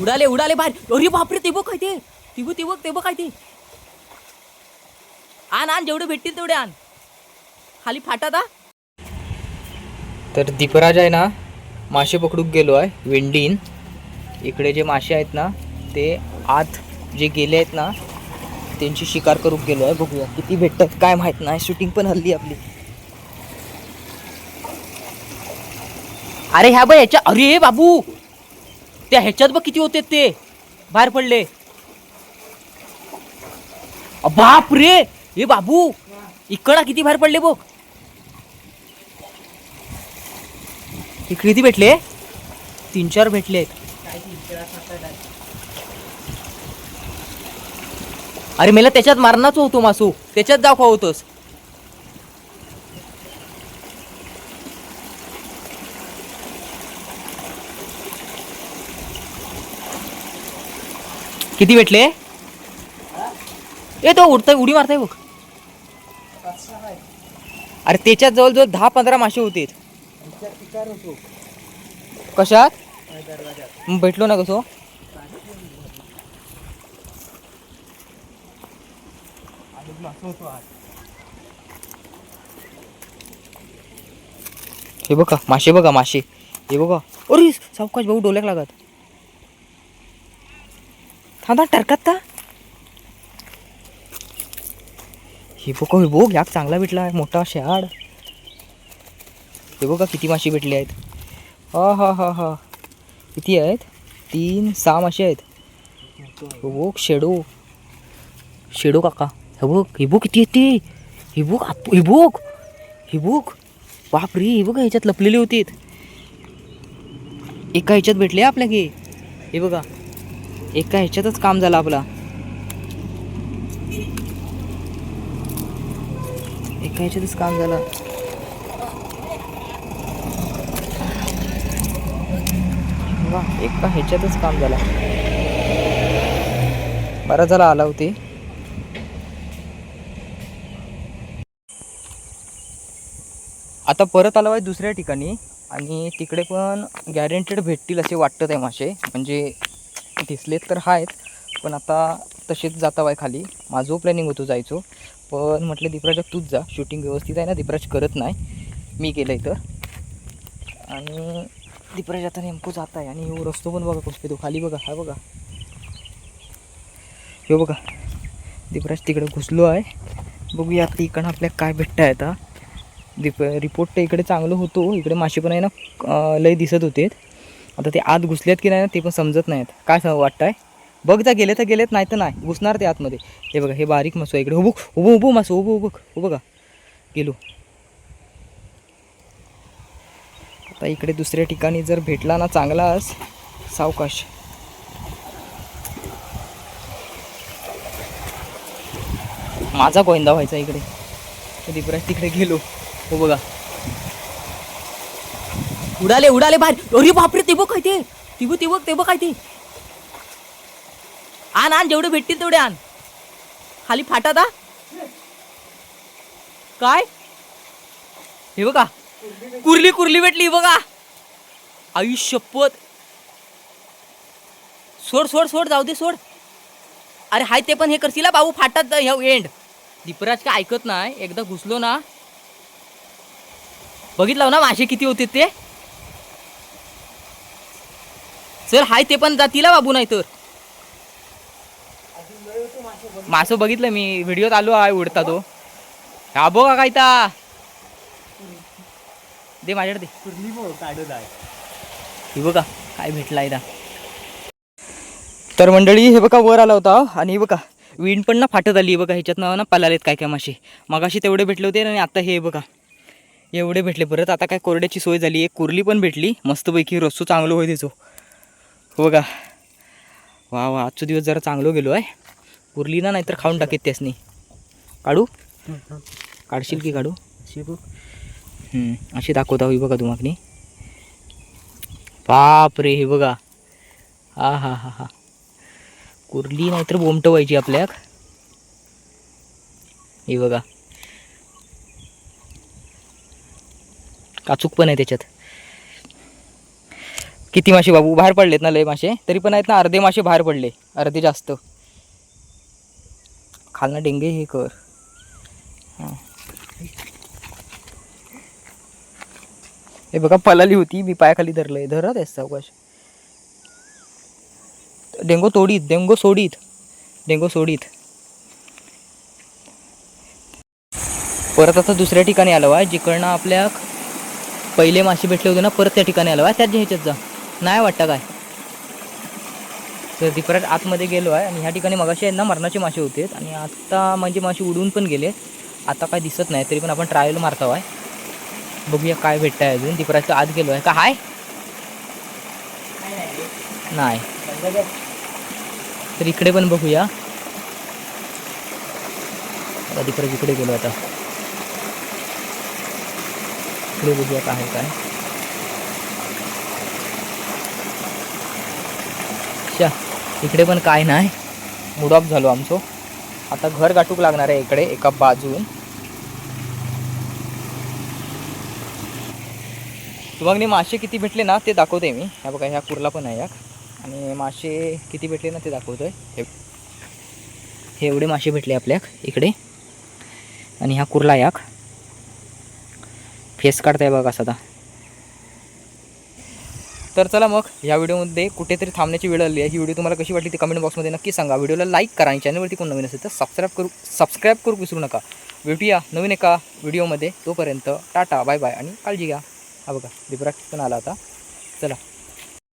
उडाले उडाले बाहेर. अरे बापरे ते बघ काय ते? ती बघ ते बघ ते बघ काय ते? आण आण जेवढे भेटतील तेवढे आण. खाली फाटा दा. तर दीपराज आहे ना मासे पकडूक गेलो आहे वेंडीन. इकडे जे मासे आहेत ना ते आत जे गेले आहेत ना त्यांची शिकार करूक गेलो आहे. बघूया किती भेटतात काय माहीत नाही. शूटिंग पण हल्ली आपली. अरे ह्या बाय ह्याच्या अरे बाबू! त्या ह्याच्यात बघ किती होते ते. बाहेर पडले. बाप रे! हे बाबू! इकडा किती बाहेर पडले बघ. इकडे किती भेटले? तीन चार भेटले. अरे मला त्याच्यात मारणाच होतो मासू. त्याच्यात जाऊ होतोस. किती भेटले? ए तो उडताय उडी मारताय बघ. अरे त्याच्यात जवळजवळ दहा पंधरा मासे होते. कशात? भेटलो ना कसो? हे बघा मासे बघा मासे. हे बघा. अरे सावकाश भाऊ डोल्याक लागत. थांबा टरकात का हे बघा हे बघ याक चांगला भेटला आहे मोठा शाड हे बघा किती मासे भेटले आहेत हा हा हा हा किती आहेत तीन सहा मासे आहेत हे बघ शेडो शेडो काका हे बघ हे बघ किती येते हे बघ आप- हे बघ हे बघ बाप रे हे बघा ह्याच्यात लपलेले होते एका ह्याच्यात भेटले आपल्या की हे बघा एका ह्याच्यातच काम झालं आपला. एका ह्याच्यातच काम झालं. वा एका ह्याच्यातच काम झालं. बरं झाला आला होती. आता परत आलो आहे दुसऱ्या ठिकाणी आणि तिकडे पण गॅरंटेड भेटतील असे वाटत आहे मासे. म्हणजे दिसलेत तर आहेत पण आता तसेच जाता आहे खाली. माझं प्लॅनिंग होतो जायचो पण म्हटलं दीपराजा तूच जा. शूटिंग व्यवस्थित आहे ना दीपराज करत नाही. मी केलं आहे तर आणि दीपराज आता नेमकं जात आहे आणि हो रस्तो पण बघा कसं तो खाली बघा हा बघा. हो बघा दीपराज तिकडे घुसलो आहे. बघूया आता इकडं आपल्या काय भेटतं आहे आता. दीप रिपोर्ट तर इकडे चांगलं होतो. इकडे मासे पण आहे ना लय दिसत होते. आता ते आत घुसलेत की नाही ना ते पण समजत नाहीत. काय स वाटतंय? बघ जा गेले तर गेलेत नाही तर नाही. घुसणार ते आतमध्ये. हे बघा हे बारीक मासू आहे इकडे. उभू उभं उभू मासू उभं उभं उभं का गेलो. आता इकडे दुसऱ्या ठिकाणी जर भेटला ना चांगलाच. सावकाश. माझा गोविंदा व्हायचा इकडे. दीपराज तिकडे गेलो. हो बघा. उडाले उडाले बाहेर. अरे बापरे ते बघ काय ते? ती बघ ते बघ ते बघ काय ते? आण आण जेवढे भेटतील तेवढे आण. खाली फाटा दा. काय? हे बघा. कुर्ली कुर्ली भेटली बघा. आयुष्य पत सोड सोड सोड जाऊ दे सोड. अरे हाय ते पण हे करशील हा बाबू फाटात ह्या एंड दीपराज काय ऐकत नाही एकदा घुसलो ना. बघितलं ना मासे किती होते ते? चल हाय ते पण जातील बाबू नाही तर मासो बघितलं मी व्हिडिओत आलो आहे उडता तो. हा बघा काय ता दे माझ्याकडे हे बघा काय भेटला आहे तर मंडळी हे बघा वर आला होता. आणि हे बघा विंड पण ना फाटत आली. बघा ह्याच्यातनं ना पलालेत काय काय मासे. मगाशी तेवढे भेटले होते आणि आता हे बघा. एवढे भेटले परत. आता काय कोरड्याची सोय झाली. एक कुर्ली पण भेटली. मस्तपैकी रस्सू चांगलं होय त्याचो. हो बघा. वा वा आजचा दिवस जरा चांगलं गेलो आहे कुर्ली ना नाहीतर खाऊन टाकेत त्यासनी. काढू? काढशील की काढू? अशी दाखवता होई बघा तुम्हाला बाप रे हे बघा. हा हा हा हा. कुर्ली नाहीतर बोमटं व्हायची आपल्याक. हे बघा. काचूक पण आहे त्याच्यात. किती मासे बाबू? बाहेर पडलेत ना लय मासे? तरी पण आहेत ना अर्धे मासे बाहेर पडले. अर्धे जास्त. खालना डेंगे हे कर. हां. हे बघा पलाली होती. मी पायाखाली धरलंय. धरा आहेस सावकाश. डेंगो तोडीत डेंगो सोडीत. डेंगो सोडीत. परत आता दुसऱ्या ठिकाणी आलो आहे जिकडनं आपल्या पहिले मासे भेटले होते ना परत त्या ठिकाणी आलो आहे त्याच ह्याच्यात जा. नाही वाटतं काय? तर ती परत आतमध्ये गेलो आहे आणि ह्या ठिकाणी मगाशी आहेत ना मरणाचे मासे होते. आणि आता म्हणजे मासे उडून पण गेले आता काय दिसत नाही तरी पण आपण ट्रायल मारतो आहे. बघूया काय भेटत आहे अजून. ती आत गेलो आहे. का हाय? नाही. तर इकडे पण बघूया. आता इकडे गेलो आता. इकडे बघूया काय काय अच्छा इकडे पण काय नाही. मूड ऑफ झालो आमचो. आता घर गाठूक लागणार आहे इकडे एका बाजून. तुम्हाला मासे किती भेटले ना ते दाखवते मी. ह्या बघा ह्या कुर्ला पण आहे याक आणि मासे किती भेटले ना ते दाखवतोय. हे हे एवढे मासे भेटले आपल्याक इकडे. आणि ह्या कुर्ला याक फेस काढताय बघा कसा आता. तर चला मग या व्हिडिओमध्ये कुठेतरी थांबण्याची वेळ आली आहे. ही व्हिडिओ तुम्हाला कशी वाटली ती कमेंट बॉक्समध्ये नक्की सांगा. व्हिडिओला लाईक करा आणि चॅनलवरती कोण नवीन असेल तर सबस्क्राईब करू सबस्क्राईब करू विसरू नका. भेटूया नवीन एका व्हिडिओमध्ये. तोपर्यंत टाटा बाय बाय आणि काळजी घ्या. हा बघा दिपराज पण आला आता. चला.